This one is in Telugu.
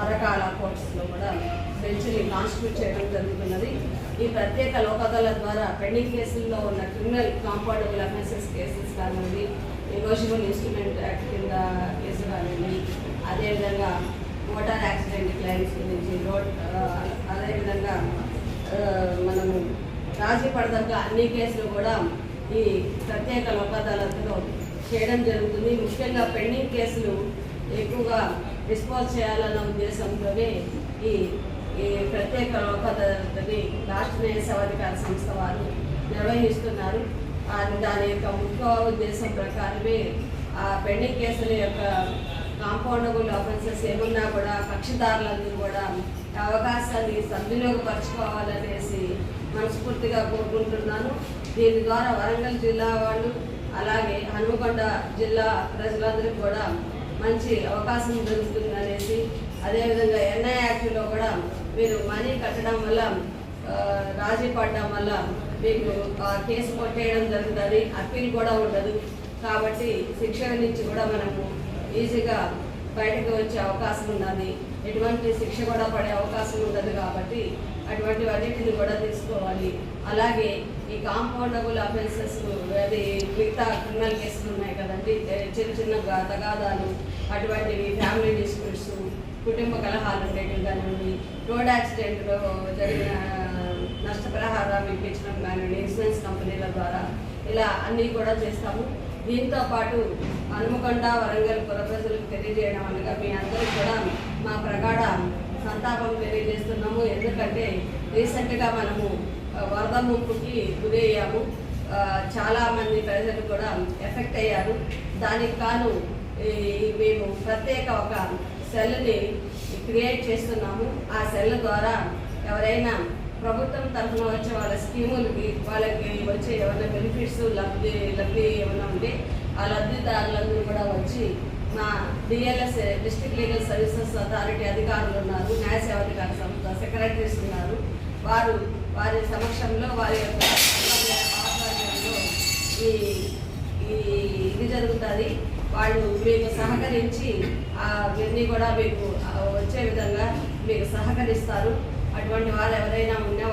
పరకాల కోర్ట్స్లో కూడా బెంచ్ని కాన్స్టిట్యూట్ చేయడం జరుగుతున్నది. ఈ ప్రత్యేక లోక్ అదాలత్ ద్వారా పెండింగ్ కేసుల్లో ఉన్న క్రిమినల్ కాంపౌండబుల్ అఫెన్సెస్ కేసెస్ కానివ్వండి నెగోషియబుల్ ఇన్స్ట్రుమెంట్ యాక్ట్ కింద కేసు కానివ్వండి అదేవిధంగా మోటార్ యాక్సిడెంట్ క్లైమ్స్ గురించి రోడ్ అదేవిధంగా మనము రాజీ పడదగ్గ అన్ని కేసులు కూడా ఈ ప్రత్యేక లోక్ అదాలత్లో చేయడం జరుగుతుంది. ముఖ్యంగా పెండింగ్ కేసులు ఎక్కువగా డిస్పోజ్ చేయాలన్న ఉద్దేశంతోనే ఈ ఈ ప్రత్యేక లోక్ రాష్ట్రీయ రాష్ట్ర సేవాధికార సంస్థ వారు నిర్వహిస్తున్నారు. దాని యొక్క ముఖ్య ఉద్దేశం ప్రకారమే ఆ పెండింగ్ కేసుల యొక్క కాంపౌండబుల్ ఆఫెన్సెస్ ఏమున్నా కూడా కక్షిదారులందరూ కూడా అవకాశాన్ని సద్వినియోగపరచుకోవాలనేసి మనస్ఫూర్తిగా కోరుకుంటున్నాను. దీని ద్వారా వరంగల్ జిల్లా వాళ్ళు అలాగే హనుమకొండ జిల్లా ప్రజలందరికీ కూడా మంచి అవకాశం దొరుకుతుంది అనేసి అదేవిధంగా ఎన్ఐ యాక్ట్లో కూడా మీరు మనీ కట్టడం వల్ల రాజీ పడడం వల్ల మీకు కేసు కొట్టేయడం జరుగుతుంది అప్పీల్ కూడా ఉండదు. కాబట్టి శిక్షణ నుంచి కూడా మనము ఈజీగా బయటకు వచ్చే అవకాశం ఉన్నది. ఎటువంటి శిక్ష కూడా పడే అవకాశం ఉండదు కాబట్టి అటువంటి వాటిని కూడా తీసుకోవాలి. అలాగే ఈ కాంపౌండబుల్ అఫెన్సెస్ అది మిగతా క్రిమినల్ కేసులు ఉన్నాయి కదండి. చిన్న చిన్న తగాదాలు అటువంటివి ఫ్యామిలీ డిస్ప్యూట్స్ కుటుంబ కలహాలు ఉండేటివి కానివ్వండి రోడ్ యాక్సిడెంట్లో జరిగిన నష్టపరిహారం ఇప్పించడం కానివ్వండి ఇన్సూరెన్స్ కంపెనీల ద్వారా ఇలా అన్నీ కూడా చేస్తాము. దీంతో పాటు హనుమకొండ వరంగల్ పుర ప్రజలకు తెలియజేయడం అనగా మీ అందరూ కూడా మా ప్రగాఢ సంతాపం తెలియజేస్తున్నాము. ఎందుకంటే రీసెంట్గా మనము వరద ముంపుకి గురయ్యాము. చాలా మంది ప్రజలు కూడా ఎఫెక్ట్ అయ్యారు. దానికి కాను ఈ మేము ప్రత్యేక ఒక సెల్ని క్రియేట్ చేస్తున్నాము. ఆ సెల్ ద్వారా ఎవరైనా ప్రభుత్వం తరఫున వచ్చే వాళ్ళ స్కీములకి వాళ్ళకి వచ్చే ఏమైనా బెనిఫిట్స్ లబ్ధి లబ్ధి ఏమైనా ఉంటే ఆ లబ్ధిదారులందరూ కూడా వచ్చి మా DLS district legal services authority అధికారులు ఉన్నారు. న్యాయ సేవాధికార సంస్థ సెక్రటరీస్ ఉన్నారు. వారు వారి సమక్షంలో వారి యొక్క ఆధ్వర్యంలో ఈ ఈ ఇది జరుగుతుంది. వాళ్ళు మీకు సహకరించి అవన్నీ కూడా మీకు వచ్చే విధంగా మీకు సహకరిస్తారు. అటువంటి వారు ఎవరైనా ఉన్నా